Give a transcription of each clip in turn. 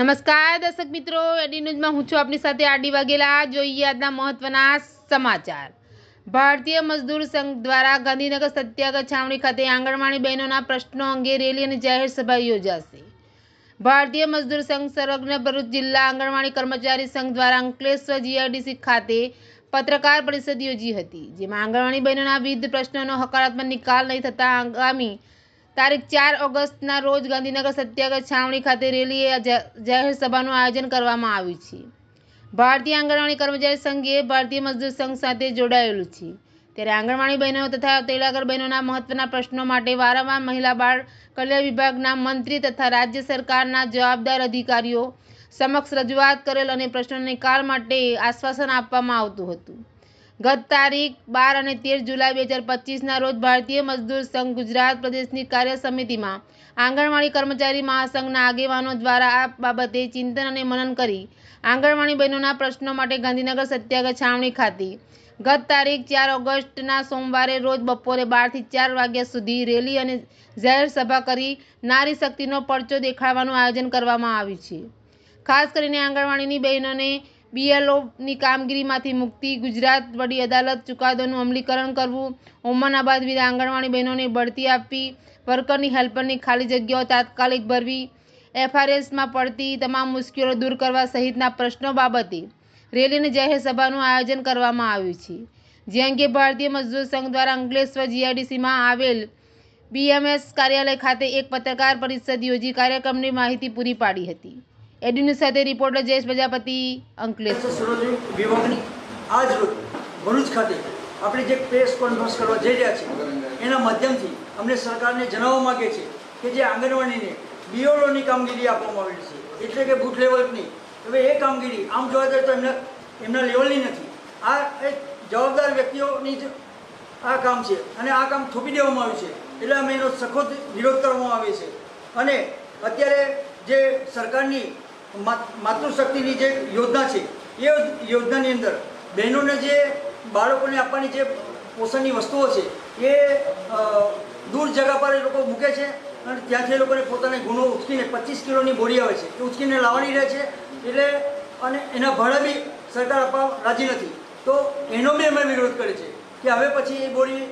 નમસ્કાર, દર્શક મિત્રો. એડી ન્યૂઝમાં હું છું આપની સાથે આડી વાઘેલા. જોઈએ આજના મહત્વના સમાચાર. ભારતીય મજદૂર સંઘ દ્વારા ગાંધીનગર સત્યાગ્રહ છાવણી ખાતે આંગણવાડી બહેનોના પ્રશ્નો અંગે રેલી અને જાહેર સભા યોજાશે. ભારતીય મજદૂર સંઘ સંલગ્ન ભરૂચ જિલ્લા આંગણવાડી કર્મચારી સંઘ દ્વારા અંકલેશ્વર જીઆરડીસી ખાતે પત્રકાર પરિષદ યોજી હતી, જેમાં આંગણવાડી બહેનોના વિવિધ પ્રશ્નોનો હકારાત્મક નિકાલ નહીં થતા આગામી તારીખ ચાર ઓગસ્ટના રોજ ગાંધીનગર સત્યાગ્રહ છાવણી ખાતે રેલી જાહેર સભાનું આયોજન કરવામાં આવ્યું છે. ભારતીય આંગણવાડી કર્મચારી સંઘે ભારતીય મજદૂર સંઘ સાથે જોડાયેલું છે. ત્યારે આંગણવાડી બહેનો તથા તેડાગર બહેનોના મહત્વના પ્રશ્નો માટે વારંવાર મહિલા બાળ કલ્યાણ વિભાગના મંત્રી તથા રાજ્ય સરકારના જવાબદાર અધિકારીઓ સમક્ષ રજૂઆત કરેલ અને પ્રશ્નોને નિકાલ માટે આશ્વાસન આપવામાં આવતું હતું. ગત તારીખ બાર અને તેર જુલાઈ બે હજાર પચીસના રોજ ભારતીય મજદૂર સંઘ ગુજરાત પ્રદેશની કાર્ય સમિતિમાં આંગણવાડી કર્મચારી મહાસંઘના આગેવાનો દ્વારા આ બાબતે ચિંતન અને મનન કરી આંગણવાડી બહેનોના પ્રશ્નો માટે ગાંધીનગર સત્યાગ્રહ છાવણી ખાતે ગત તારીખ ચાર ઓગસ્ટના સોમવારે રોજ બપોરે બારથી ચાર વાગ્યા સુધી રેલી અને જાહેર સભા કરી નારી શક્તિનો પરચો દેખાડવાનું આયોજન કરવામાં આવ્યું છે. ખાસ કરીને આંગણવાડીની બહેનોને બીએલઓની કામગીરીમાંથી મુક્તિ, ગુજરાત વડી અદાલત ચુકાદોનું અમલીકરણ કરવું ઓમાનાબાદ વિરા આંગણવાડી બહેનોને બઢતી આપવી, વર્કરની હેલ્પરની ખાલી જગ્યાઓ તાત્કાલિક ભરવી એફઆરએસમાં પડતી તમામ મુશ્કેલીઓ દૂર કરવા સહિતના પ્રશ્નો બાબતે રેલી અને જાહેર સભાનું આયોજન કરવામાં આવ્યું છે. જે અંગે ભારતીય મજદૂર સંઘ દ્વારા અંકલેશ્વર જીઆઈડીસીમાં આવેલ બીએમએસ કાર્યાલય ખાતે એક પત્રકાર પરિષદ યોજી કાર્યક્રમની માહિતી પૂરી પાડી હતી. એડીન્યૂઝ સાથે રિપોર્ટર જયેશ પ્રજાપતિ અંકલેશ્વર સુરત વિભાગની આજ રોજ ભરૂચ ખાતે આપણે જે પ્રેસ કોન્ફરન્સ કરવા જઈ રહ્યા છીએ, એના માધ્યમથી અમને સરકારને જણાવવા માગે છે કે જે આંગણવાડીને બીઓલોની કામગીરી આપવામાં આવેલી છે, એટલે કે બૂથ લેવલની હવે એ કામગીરી આમ જોવા જઈએ તો એમના એમના લેવલની નથી. આ એક જવાબદાર વ્યક્તિઓની જ આ કામ છે અને આ કામ થોપી દેવામાં આવ્યું છે, એટલે અમે એનો સખત વિરોધ કરવામાં આવે છે અને અત્યારે જે સરકારની માતૃશક્તિની જે યોજના છે, એ યોજનાની અંદર બહેનોને જે બાળકોને આપવાની જે પોષણની વસ્તુઓ છે, એ દૂર જગા પર એ લોકો મૂકે છે અને ત્યાંથી એ લોકોને પોતાને ગુનો ઉચકીને પચીસ કિલોની બોરી આવે છે. એ ઉચકીને લાવવાની રહે છે એટલે અને એના ભાડા બી સરકાર આપવા રાજી નથી. તો એનો બી અમે વિરોધ કરે છે કે હવે પછી એ બોરી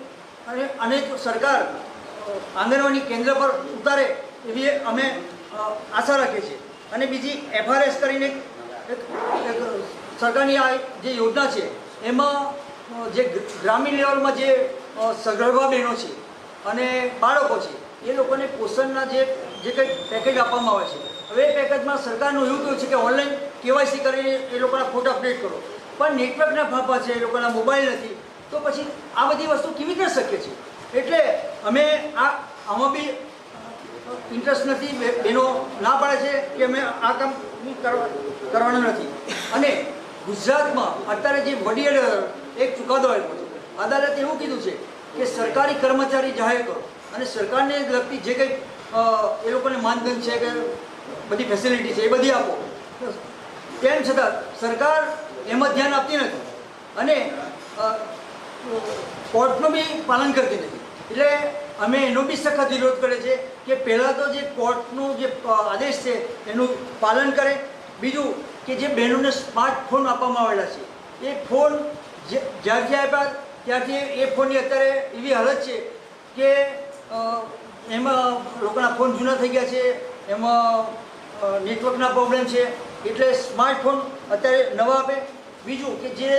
અને અને સરકાર આંગણવાડી કેન્દ્ર પર ઉતારે એવી અમે આશા રાખીએ છીએ. અને બીજી એફઆરએસ કરીને સરકારની આ જે યોજના છે, એમાં જે ગ્રામીણ લેવલમાં જે સગર્ભા બહેનો છે અને બાળકો છે, એ લોકોને પોષણના જે જે કંઈ પેકેજ આપવામાં આવે છે. હવે એ પેકેજમાં સરકારનું એવું કહ્યું છે કે ઓનલાઈન કેવાયસી કરીને એ લોકોના ફોટો અપડેટ કરો. પણ નેટવર્કના ફાંફા છે, એ લોકોના મોબાઈલ નથી, તો પછી આ બધી વસ્તુ કેવી રીતે શક્ય છે? એટલે અમે આ આમાં બી ઇન્ટરેસ્ટ નથી બહેનો ના પાડે છે કે અમે આ કામ કરવા કરવાનું નથી. અને ગુજરાતમાં અત્યારે જે વડી અદાલત એક ચુકાદો આવ્યો છે. અદાલતે એવું કીધું છે કે સરકારી કર્મચારી જાહેર કરો. અને સરકારને લગતી જે કંઈ એ લોકોને માનદંડ છે કે બધી ફેસિલિટી છે એ બધી આપો. તેમ છતાં સરકાર એમાં ધ્યાન આપતી નથી. અને કોર્ટનું બી પાલન કરતી નથી. એટલે અમે એનો બી સખત વિરોધ કરે છે કે પહેલાં તો જે કોર્ટનો જે આદેશ છે, એનું પાલન કરે. બીજું કે જે બહેનોને સ્માર્ટફોન આપવામાં આવેલા છે, એ ફોન જ્યારથી આપ્યા ત્યારથી એ ફોનની અત્યારે એવી હાલત છે કે એમાં લોકોના ફોન જૂના થઈ ગયા છે, એમાં નેટવર્કના પ્રોબ્લેમ છે, એટલે સ્માર્ટફોન અત્યારે નવા આપે. બીજું કે જે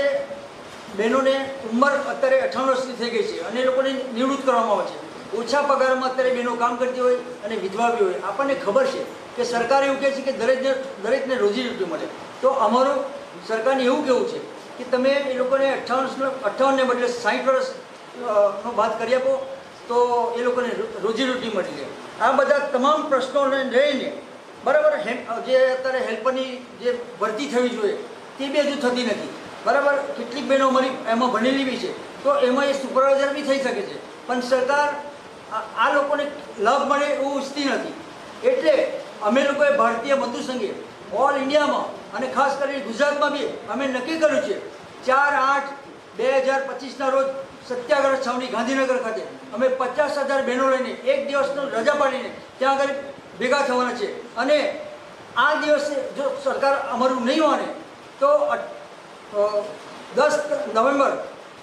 બહેનોને ઉંમર અત્યારે અઠાણું વર્ષની થઈ ગઈ છે અને એ લોકોને નિવૃત્ત કરવામાં આવે છે. ઓછા પગારમાં અત્યારે બહેનો કામ કરતી હોય અને વિધવા બી હોય. આપણને ખબર છે કે સરકાર એવું કહે છે કે દરેકને દરેકને રોજીરોટી મળે. તો અમારું સરકારને એવું કહેવું છે કે તમે એ લોકોને અઠ્ઠાવન અઠ્ઠાવનને બદલે સાઠ વર્ષ નો વાત કરી આપો, તો એ લોકોને રોજીરોટી મળી જાય આ બધા તમામ પ્રશ્નોને લઈને બરાબર જે અત્યારે હેલ્પરની જે ભરતી થવી જોઈએ, તે બી હજુ થતી નથી. બરાબર? કેટલીક બહેનો અમારી એમાં ભણેલી બી છે. તો એમાં એ સુપરવાઇઝર બી થઈ શકે છે. પણ સરકાર આ- લોકોને લાભ મળે એવું ઈચ્છતી નથી. એટલે અમે લોકોએ ભારતીય બંધુ સંઘે ઓલ ઇન્ડિયામાં અને ખાસ કરીને ગુજરાતમાં બી અમે નક્કી કર્યું છે ચાર આઠ બે હજાર પચીસના રોજ સત્યાગ્રહ છાવણી ગાંધીનગર ખાતે અમે પચાસ હજાર બહેનો લઈને એક દિવસનો રજા પાડીને ત્યાં આગળ ભેગા થવાના છે. અને આ દિવસે જો સરકાર અમારું નહીં માને તો દસ અ,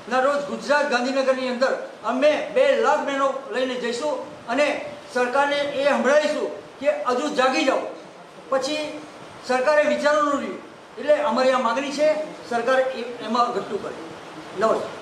નવેમ્બરના રોજ ગુજરાત ગાંધીનગરની અંદર અમે બે લાખ બહેનો લઈને જઈશું અને સરકારને એ સંભળાવીશું કે હજુ જાગી જાઓ. પછી સરકારે વિચારવાનું રહ્યું. એટલે અમારી આ માગણી છે, સરકાર એમાં ઘટતું કરે. નમસ્કાર.